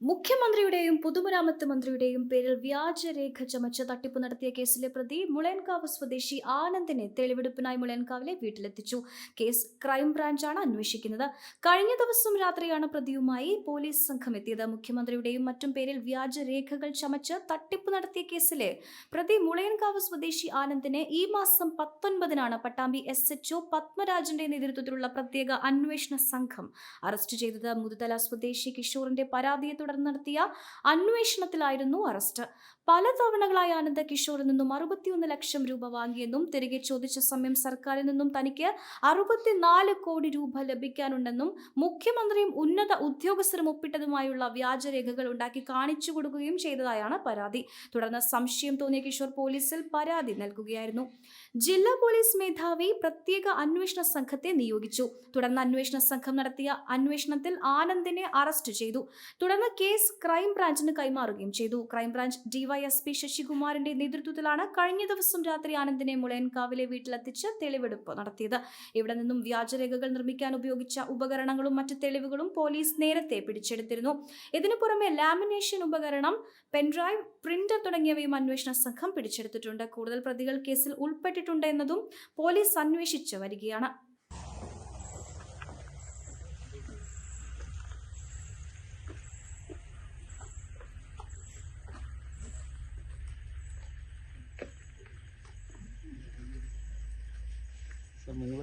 മുഖ്യമന്ത്രിയുടെയും പൊതുമരാമത്ത് മന്ത്രിയുടെയും പേരിൽ വ്യാജരേഖ ചമച്ച് തട്ടിപ്പ് നടത്തിയ കേസിലെ പ്രതി മുളയൻകാവ് സ്വദേശി ആനന്ദിനെ തെളിവെടുപ്പിനായി മുളയൻകാവിലെ വീട്ടിലെത്തിച്ചു. കേസ് ക്രൈംബ്രാഞ്ചാണ് അന്വേഷിക്കുന്നത്. കഴിഞ്ഞ ദിവസം രാത്രിയാണ് പ്രതിയുമായി പോലീസ് സംഘം എത്തിയത്. മുഖ്യമന്ത്രിയുടെയും മറ്റും പേരിൽ വ്യാജരേഖകൾ ചമച്ച് തട്ടിപ്പ് നടത്തിയ കേസിലെ പ്രതി മുളയൻകാവ് സ്വദേശി ആനന്ദിനെ ഈ മാസം പത്തൊൻപതിനാണ് പട്ടാമ്പി എസ് എച്ച്ഒ പത്മരാജന്റെ നേതൃത്വത്തിലുള്ള പ്രത്യേക അന്വേഷണ സംഘം അറസ്റ്റ് ചെയ്തത്. മുതുതല സ്വദേശി കിഷോറിന്റെ പരാതിയെ തുടർന്ന് നടത്തിയ അന്വേഷണത്തിലായിരുന്നു അറസ്റ്റ്. പല തവണകളായി ആനന്ദ കിഷോറിൽ നിന്നും അറുപത്തിയൊന്ന് ലക്ഷം രൂപ വാങ്ങിയെന്നും തിരികെ ചോദിച്ച സമയം സർക്കാരിൽ നിന്നും തനിക്ക് അറുപത്തിനാല് കോടി രൂപ ലഭിക്കാനുണ്ടെന്നും മുഖ്യമന്ത്രിയും ഉന്നത ഉദ്യോഗസ്ഥരും ഒപ്പിട്ടതുമായുള്ള വ്യാജരേഖകൾ ഉണ്ടാക്കി കാണിച്ചു കൊടുക്കുകയും ചെയ്തതായാണ് പരാതി. തുടർന്ന് സംശയം തോന്നിയ കിഷോർ പോലീസിൽ പരാതി നൽകുകയായിരുന്നു. ജില്ലാ പോലീസ് മേധാവി പ്രത്യേക അന്വേഷണ സംഘത്തെ നിയോഗിച്ചു. തുടർന്ന് അന്വേഷണ സംഘം നടത്തിയ അന്വേഷണത്തിൽ ആനന്ദിനെ അറസ്റ്റ് ചെയ്തു. തുടർന്ന് കേസ് ക്രൈംബ്രാഞ്ചിന് കൈമാറുകയും ചെയ്തു. ക്രൈംബ്രാഞ്ച് ഡിവൈഎസ്പി ശശികുമാറിന്റെ നേതൃത്വത്തിലാണ് കഴിഞ്ഞ ദിവസം രാത്രി ആനന്ദിനെ മുളയൻകാവിലെ വീട്ടിലെത്തിച്ച് തെളിവെടുപ്പ് നടത്തിയത്. ഇവിടെ നിന്നും വ്യാജരേഖകൾ നിർമ്മിക്കാൻ ഉപയോഗിച്ച ഉപകരണങ്ങളും മറ്റ് തെളിവുകളും പോലീസ് നേരത്തെ പിടിച്ചെടുത്തിരുന്നു. ഇതിനു പുറമെ ലാമിനേഷൻ ഉപകരണം പെൻഡ്രൈവ് പ്രിന്റർ തുടങ്ങിയവയും അന്വേഷണ സംഘം പിടിച്ചെടുത്തിട്ടുണ്ട്. കൂടുതൽ പ്രതികൾ കേസിൽ ഉൾപ്പെട്ടിട്ടുണ്ട് എന്നതും പോലീസ് അന്വേഷിച്ചു വരികയാണ്. സാർ നിങ്ങൾ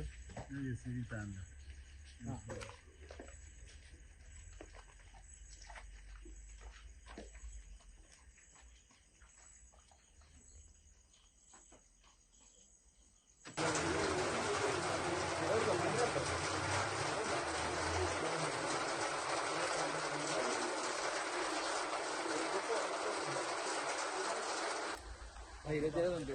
ഇരുപത്തിയേഴുണ്ട്